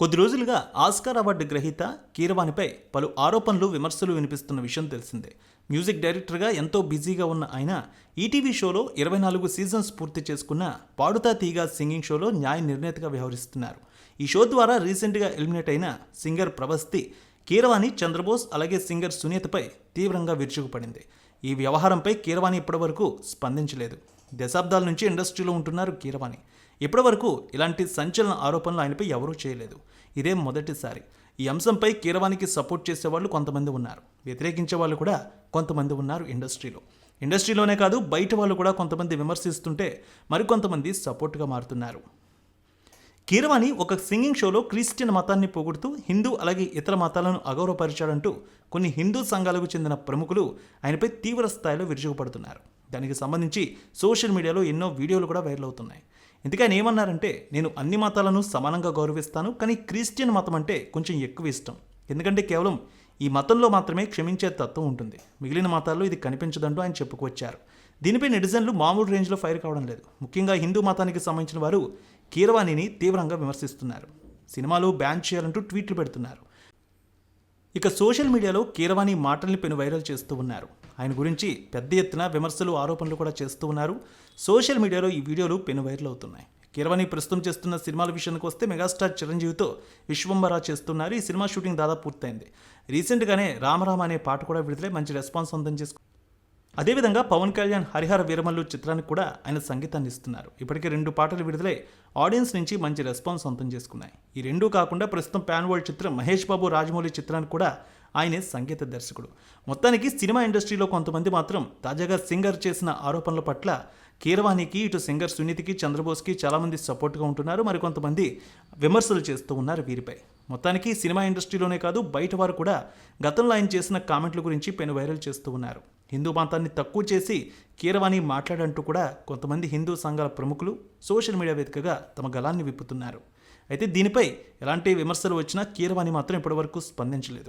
కొద్ది రోజులుగా Oscar award గ్రహీత కీరవాణిపై పలు ఆరోపణలు విమర్శలు వినిపిస్తున్న విషయం తెలిసిందే. మ్యూజిక్ డైరెక్టర్గా ఎంతో బిజీగా ఉన్న ఆయన ఈటీవీ షోలో ఇరవై నాలుగు సీజన్స్ పూర్తి చేసుకున్న పాడుతా తీగ సింగింగ్ షోలో న్యాయ నిర్ణేతగా వ్యవహరిస్తున్నారు. ఈ షో ద్వారా రీసెంట్గా ఎలిమినేట్ అయిన సింగర్ ప్రవస్తి కీరవాణి చంద్రబోస్ అలాగే సింగర్ సునీతపై తీవ్రంగా విరుచుకుపడింది. ఈ వ్యవహారంపై కీరవాణి ఇప్పటివరకు స్పందించలేదు. దశాబ్దాల నుంచి ఇండస్ట్రీలో ఉంటున్నారు కీరవాణి. ఇప్పటివరకు ఇలాంటి సంచలన ఆరోపణలు ఆయనపై ఎవరూ చేయలేదు. ఇదే మొదటిసారి. ఈ అంశంపై కీరవానికి సపోర్ట్ చేసేవాళ్ళు కొంతమంది ఉన్నారు. వ్యతిరేకించే వాళ్ళు కూడా కొంతమంది ఉన్నారు ఇండస్ట్రీలో. ఇండస్ట్రీలోనే కాదు బయట వాళ్ళు కూడా కొంతమంది విమర్శిస్తుంటే మరికొంతమంది సపోర్ట్గా మారుతున్నారు. కీరవాణి ఒక సింగింగ్ షోలో క్రిస్టియన్ మతాన్ని పొగుడుతూ హిందూ అలాగే ఇతర మతాలను అగౌరవపరిచాడంటూ కొన్ని హిందూ సంఘాలకు చెందిన ప్రముఖులు ఆయనపై తీవ్ర స్థాయిలో విరుచుకుపడుతున్నారు. దానికి సంబంధించి సోషల్ మీడియాలో ఎన్నో వీడియోలు కూడా వైరల్ అవుతున్నాయి. ఇందుకే ఆయన ఏమన్నారంటే నేను అన్ని మతాలను సమానంగా గౌరవిస్తాను కానీ క్రిస్టియన్ మతం అంటే కొంచెం ఎక్కువ ఇష్టం. ఎందుకంటే కేవలం ఈ మతంలో మాత్రమే క్షమించే తత్వం ఉంటుంది. మిగిలిన మతాల్లో ఇది కనిపించదంటూ ఆయన చెప్పుకొచ్చారు. దీనిపై నెటిజన్లు మామూలు రేంజ్లో ఫైర్ కావడం లేదు. ముఖ్యంగా హిందూ మతానికి సంబంధించిన వారు కీరవాణిని తీవ్రంగా విమర్శిస్తున్నారు. సినిమాలు బ్యాన్ చేయాలంటూ ట్వీట్లు పెడుతున్నారు. ఇక సోషల్ మీడియాలో కీరవాణి మాటల్ని పెను వైరల్ చేస్తూ ఉన్నారు. ఆయన గురించి పెద్ద ఎత్తున విమర్శలు ఆరోపణలు కూడా చేస్తూ ఉన్నారు. సోషల్ మీడియాలో ఈ వీడియోలు పెను వైరల్ అవుతున్నాయి. కీరవాణి ప్రస్తుతం చేస్తున్న సినిమాల విషయానికి వస్తే మెగాస్టార్ చిరంజీవితో విశ్వంబరా చేస్తున్నారు. ఈ సినిమా షూటింగ్ దాదాపు పూర్తయింది. రీసెంట్గానే రామరామ అనే పాట కూడా విడుదలై మంచి రెస్పాన్స్ సొంతం చేసుకు అదేవిధంగా పవన్ కళ్యాణ్ హరిహర వీరమల్లు చిత్రానికి కూడా ఆయన సంగీతాన్ని ఇస్తున్నారు. ఇప్పటికే రెండు పాటలు విడుదలై ఆడియన్స్ నుంచి మంచి రెస్పాన్స్ సొంతం చేసుకున్నాయి. ఈ రెండూ కాకుండా ప్రస్తుతం ప్యాన్ వరల్డ్ చిత్రం మహేష్ బాబు రాజమౌళి చిత్రానికి కూడా ఆయనే సంగీత దర్శకుడు. మొత్తానికి సినిమా ఇండస్ట్రీలో కొంతమంది మాత్రం తాజాగా సింగర్ చేసిన ఆరోపణల పట్ల కీరవాణికి ఇటు సింగర్ సునీతికి చంద్రబోస్కి చాలామంది సపోర్ట్గా ఉంటున్నారు. మరికొంతమంది విమర్శలు చేస్తూ ఉన్నారు వీరిపై. మొత్తానికి సినిమా ఇండస్ట్రీలోనే కాదు బయట వారు కూడా గతంలో ఆయన చేసిన కామెంట్ల గురించి పెను వైరల్ చేస్తూ ఉన్నారు. హిందూ మతాన్ని తక్కువ చేసి కీరవాణి మాట్లాడంటూ కూడా కొంతమంది హిందూ సంఘాల ప్రముఖులు సోషల్ మీడియా వేదికగా తమ గలాన్ని విప్పుతున్నారు. అయితే దీనిపై ఎలాంటి విమర్శలు వచ్చినా కీరవాణి మాత్రం ఇప్పటివరకు స్పందించలేదు.